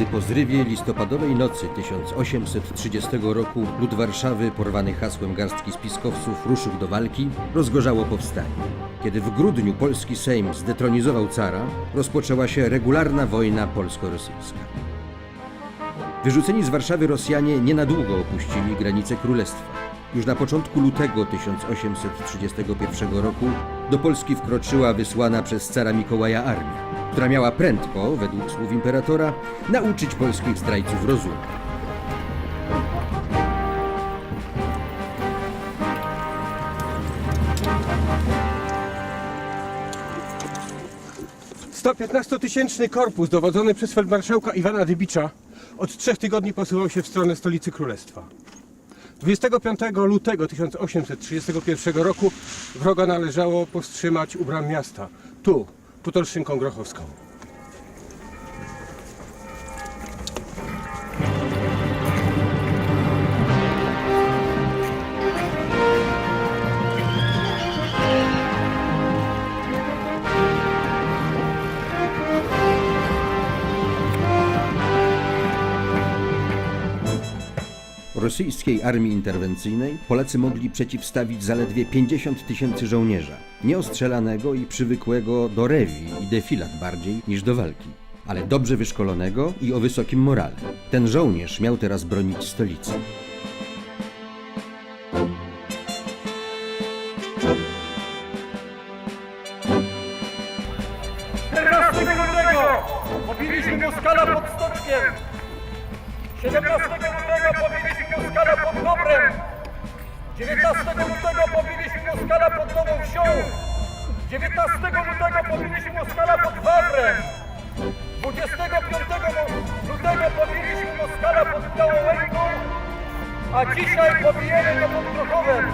Gdy po zrywie listopadowej nocy 1830 roku lud Warszawy, porwany hasłem garstki spiskowców, ruszył do walki, rozgorzało powstanie. Kiedy w grudniu polski Sejm zdetronizował cara, rozpoczęła się regularna wojna polsko-rosyjska. Wyrzuceni z Warszawy Rosjanie nie na długo opuścili granice królestwa. Już na początku lutego 1831 roku do Polski wkroczyła wysłana przez cara Mikołaja armia, która miała prędko, według słów imperatora, nauczyć polskich zdrajców rozumu. Sto 115-tysięczny korpus dowodzony przez feldmarszałka Iwana Dybicza od trzech tygodni posuwał się w stronę stolicy królestwa. 25 lutego 1831 roku wroga należało powstrzymać u bram miasta, tu, pod Olszynką Grochowską. Rosyjskiej armii interwencyjnej Polacy mogli przeciwstawić zaledwie 50 tysięcy żołnierza, nieostrzelanego i przywykłego do rewi i defilat bardziej niż do walki, ale dobrze wyszkolonego i o wysokim morale. Ten żołnierz miał teraz bronić stolicy. lutego pobiliśmy Moskala pod Stoczkiem. 17 lutego pobiliśmy Moskala pod Dobrem. 19 lutego pobiliśmy Moskala pod Nową Wsią. 19 lutego pobiliśmy Moskala pod Wawrem. 25 mo- lutego pobiliśmy Moskala pod Białołęką, a dzisiaj pobijemy go pod Grochowem.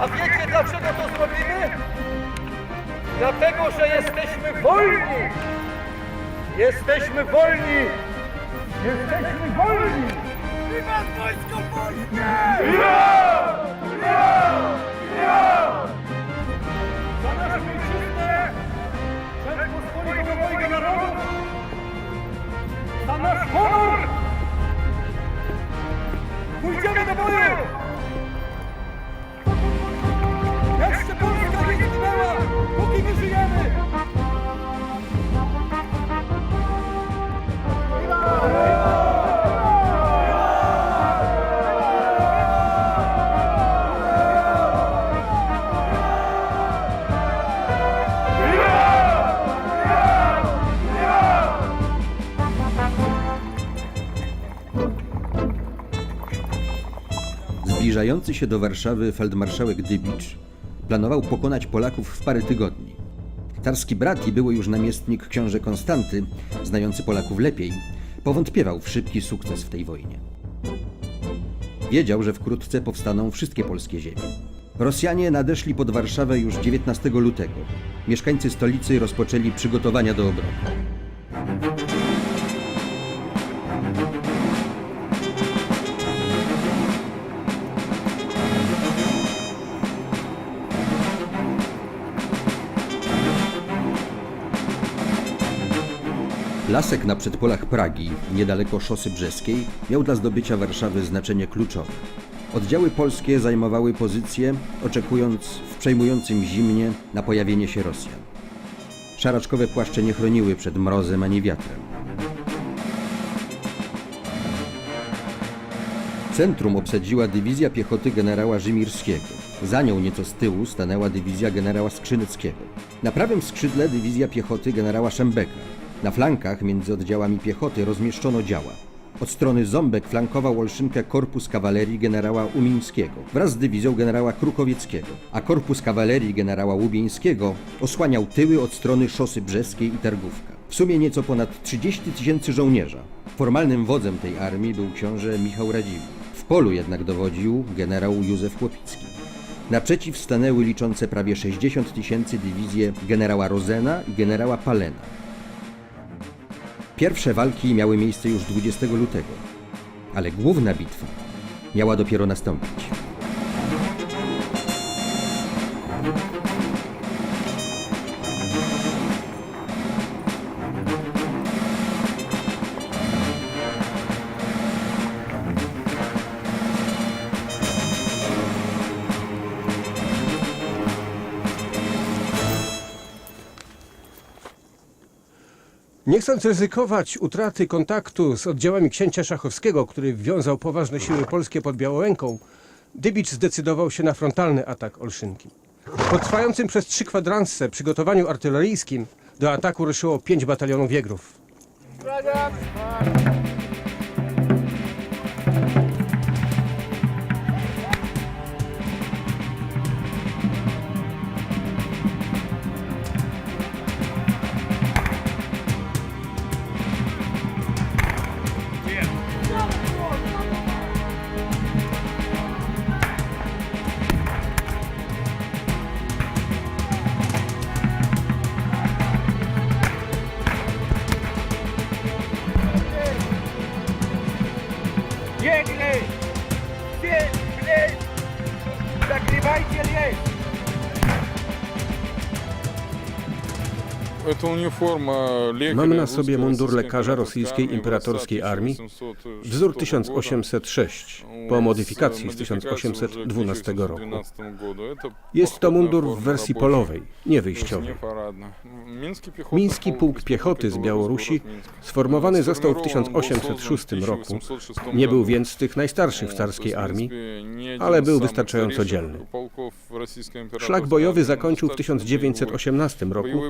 A wiecie dlaczego to zrobimy? Dlatego, że jesteśmy wolni! Jesteśmy wolni! Jesteśmy wolni! Wiwat Wojsko Polskie! Za naszą ojczyznę! Rzeczpospolitą mojego narodu! Za nasz honor! Zbliżający się do Warszawy feldmarszałek Dybicz planował pokonać Polaków w parę tygodni. Carski brat i były już namiestnik książę Konstanty, znający Polaków lepiej, powątpiewał w szybki sukces w tej wojnie. Wiedział, że wkrótce powstaną wszystkie polskie ziemie. Rosjanie nadeszli pod Warszawę już 19 lutego. Mieszkańcy stolicy rozpoczęli przygotowania do obrony. Lasek na przedpolach Pragi, niedaleko szosy brzeskiej, miał dla zdobycia Warszawy znaczenie kluczowe. Oddziały polskie zajmowały pozycje, oczekując w przejmującym zimnie na pojawienie się Rosjan. Szaraczkowe płaszcze nie chroniły przed mrozem ani wiatrem. Centrum obsadziła dywizja piechoty generała Rzymirskiego. Za nią nieco z tyłu stanęła dywizja generała Skrzyneckiego. Na prawym skrzydle dywizja piechoty generała Szembeka. Na flankach między oddziałami piechoty rozmieszczono działa. Od strony Ząbek flankował Olszynkę korpus kawalerii generała Umińskiego wraz z dywizją generała Krukowieckiego, a korpus kawalerii generała Łubieńskiego osłaniał tyły od strony szosy brzeskiej i Targówka. W sumie nieco ponad 30 tysięcy żołnierza. Formalnym wodzem tej armii był książę Michał Radziwiłł. W polu jednak dowodził generał Józef Chłopicki. Naprzeciw stanęły liczące prawie 60 tysięcy dywizje generała Rozena i generała Palena. Pierwsze walki miały miejsce już 20 lutego, ale główna bitwa miała dopiero nastąpić. Nie chcąc ryzykować utraty kontaktu z oddziałami księcia szachowskiego, który wiązał poważne siły polskie pod Białołęką, Dybicz zdecydował się na frontalny atak Olszynki. Po trwającym przez trzy kwadranse przygotowaniu artyleryjskim do ataku ruszyło pięć batalionów Wiegrów. Biegli! 88. Mamy na sobie mundur lekarza rosyjskiej imperatorskiej armii, wzór 1806, po modyfikacji z 1812 roku. Jest to mundur w wersji polowej, nie wyjściowej. Miński Pułk Piechoty z Białorusi sformowany został w 1806 roku. Nie był więc z tych najstarszych w carskiej armii, ale był wystarczająco dzielny. Szlak bojowy zakończył w 1918 roku,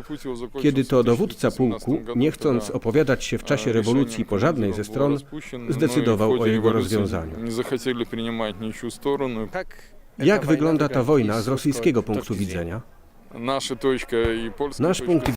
kiedy to dowódca pułku, nie chcąc opowiadać się w czasie rewolucji po żadnej ze stron, zdecydował o jego rozwiązaniu. Jak wygląda ta wojna z rosyjskiego punktu widzenia? Nasz punkt